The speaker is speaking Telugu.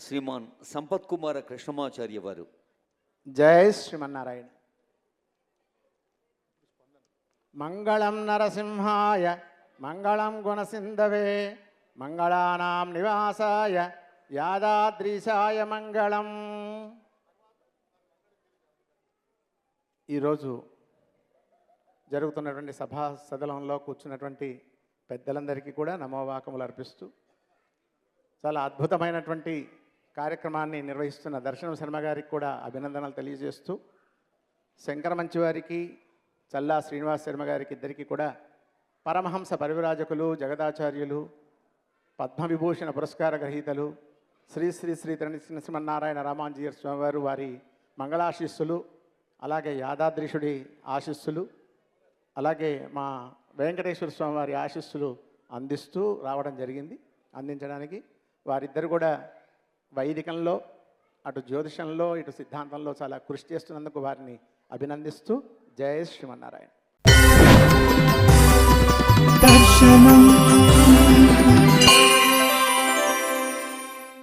శ్రీమాన్ సంపత్ కుమార కృష్ణమాచార్య వారు. జై శ్రీమన్నారాయణ. మంగళం నరసింహాయ మంగళం గుణసింధవే మంగళానాం నివాసాయ యాదాద్రీశాయ మంగళం. ఈరోజు జరుగుతున్నటువంటి సభా సదలంలో కూర్చున్నటువంటి పెద్దలందరికీ కూడా నమోవాకములు అర్పిస్తూ చాలా అద్భుతమైనటువంటి కార్యక్రమాన్ని నిర్వహిస్తున్న దర్శనం శర్మ గారికి కూడా అభినందనలు తెలియజేస్తూ శంకర మంచివారికి చల్లా శ్రీనివాస్ శర్మ గారికి ఇద్దరికీ కూడా పరమహంస పరివిరాజకులు జగదాచార్యులు పద్మవిభూషణ పురస్కార గ్రహీతలు శ్రీ శ్రీ శ్రీ శ్రీమన్నారాయణ రామాంజీయర్ స్వామివారు వారి మంగళాశీస్సులు అలాగే యాదాద్రీషుడి ఆశీస్సులు అలాగే మా వెంకటేశ్వర స్వామి వారి ఆశీస్సులు అందిస్తూ రావడం జరిగింది. అందించడానికి వారిద్దరు కూడా వైదికంలో అటు జ్యోతిషంలో ఇటు సిద్ధాంతంలో చాలా కృషి చేస్తున్నందుకు వారిని అభినందిస్తూ జయ శ్రీమన్నారాయణ.